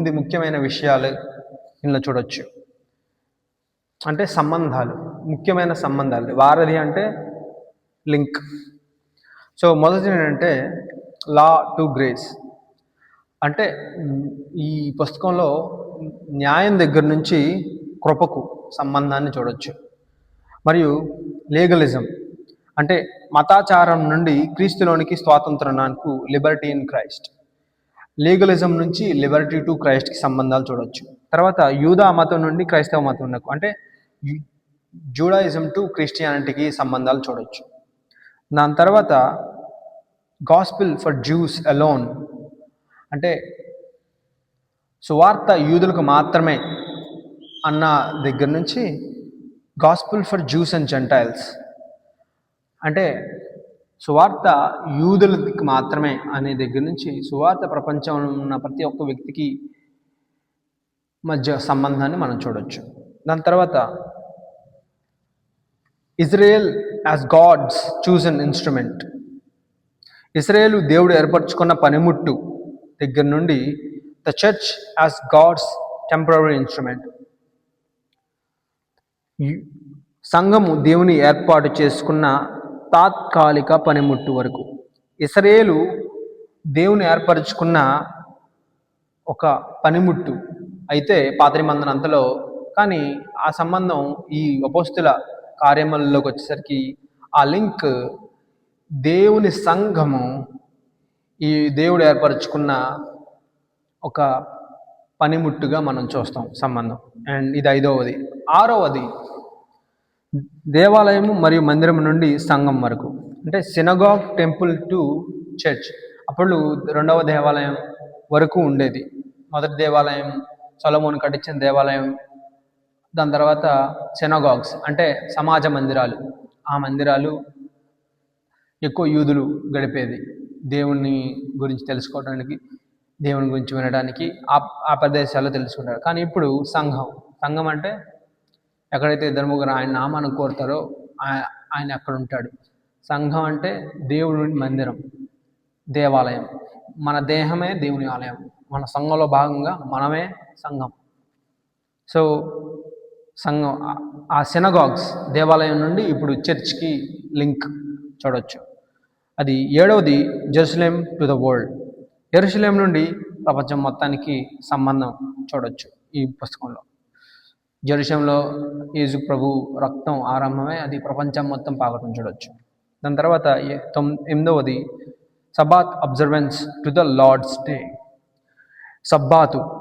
ఇది ముఖ్యమైన విషయాలు ఇందులో చూడొచ్చు. అంటే సంబంధాలు ముఖ్యమైన సంబంధాలు. వారధి అంటే లింక్. సో మొదటి ఏంటంటే లా టు గ్రేస్. అంటే ఈ పుస్తకంలో న్యాయం దగ్గర నుంచి కృపకు సంబంధాన్ని చూడొచ్చు. మరియు లీగలిజం అంటే మతాచారం నుండి క్రీస్తులోనికి స్వాతంత్రానికి లిబర్టీ ఇన్ క్రైస్ట్ లీగలిజం నుంచి లిబర్టీ టు క్రైస్ట్కి సంబంధాలు చూడొచ్చు. తర్వాత యూదా మతం నుండి క్రైస్తవ మతంకు అంటే జూడాయిజం టు క్రిస్టియానిటీకి సంబంధాలు చూడొచ్చు. దాని తర్వాత గాస్పిల్ ఫర్ జ్యూస్ అలోన్ అంటే సువార్త యూదులకు మాత్రమే అన్న దగ్గర నుంచి gospel for Jews and Gentiles అంటే సువార్త యూదులకి మాత్రమే అనే దగ్గర నుంచి సువార్త ప్రపంచంలో ఉన్న ప్రతి ఒక్క వ్యక్తికి మధ్య సంబంధాన్ని మనం చూడొచ్చు. దాని తర్వాత Israel as God's chosen instrument ఇస్రాయేలు దేవుడు ఏర్పరచుకున్న పనిముట్టు దగ్గర నుండి the church as God's temporary instrument సంఘము దేవుని ఏర్పాటు చేసుకున్న తాత్కాలిక పనిముట్టు వరకు. ఇసరేలు దేవుని ఏర్పరచుకున్న ఒక పనిముట్టు. అయితే పాత్రిమందన మందనంతలో కానీ ఆ సంబంధం ఈ అపోస్తుల కార్యములలోకి వచ్చేసరికి ఆ లింక్ దేవుని సంఘము ఈ దేవుడు ఏర్పరచుకున్న ఒక పనిముట్టుగా మనం చూస్తాం సంబంధం. అండ్ ఇది ఐదవది. ఆరవది దేవాలయము మరియు మందిరం నుండి సంఘం వరకు. అంటే సినగాగ్ టెంపుల్ టు చర్చ్ అప్పుడు రెండవ దేవాలయం వరకు ఉండేది. మొదటి దేవాలయం సొలమోన్ కట్టించిన దేవాలయం. దాని తర్వాత సెనగాగ్స్ అంటే సమాజ మందిరాలు. ఆ మందిరాలు ఎక్కువ యూదులు గడిపేది. దేవుని గురించి తెలుసుకోవడానికి దేవుని గురించి వినడానికి ఆ ఆ ప్రదేశాల్లో తెలుసుకుంటారు. కానీ ఇప్పుడు సంఘం. సంఘం అంటే ఎక్కడైతే ఇద్దరు ముగ్గురు ఆయన నామాన్ని కోరుతారో ఆయన అక్కడ ఉంటాడు సంఘం అంటే దేవుడి మందిరం దేవాలయం. మన దేహమే దేవుని ఆలయం. మన సంఘంలో భాగంగా మనమే సంఘం. సో సంఘం ఆ- సెనగాగ్స్ సినగాగ్స్ దేవాలయం నుండి ఇప్పుడు చర్చ్కి లింక్ చూడొచ్చు. అది ఏడవది జెరూసలేం టు ద వరల్డ్ ఎరుసలేం నుండి ప్రపంచం మొత్తానికి సంబంధం చూడొచ్చు ఈ పుస్తకంలో. జరుషంలో యేసు ప్రభు రక్తం ఆరంభమే అది ప్రపంచం మొత్తం పాకటం చూడొచ్చు. దాని తర్వాత ఏ- తొమ్ ఎనిమిదవది sabbath observance to the Lord's day. సబ్బాతు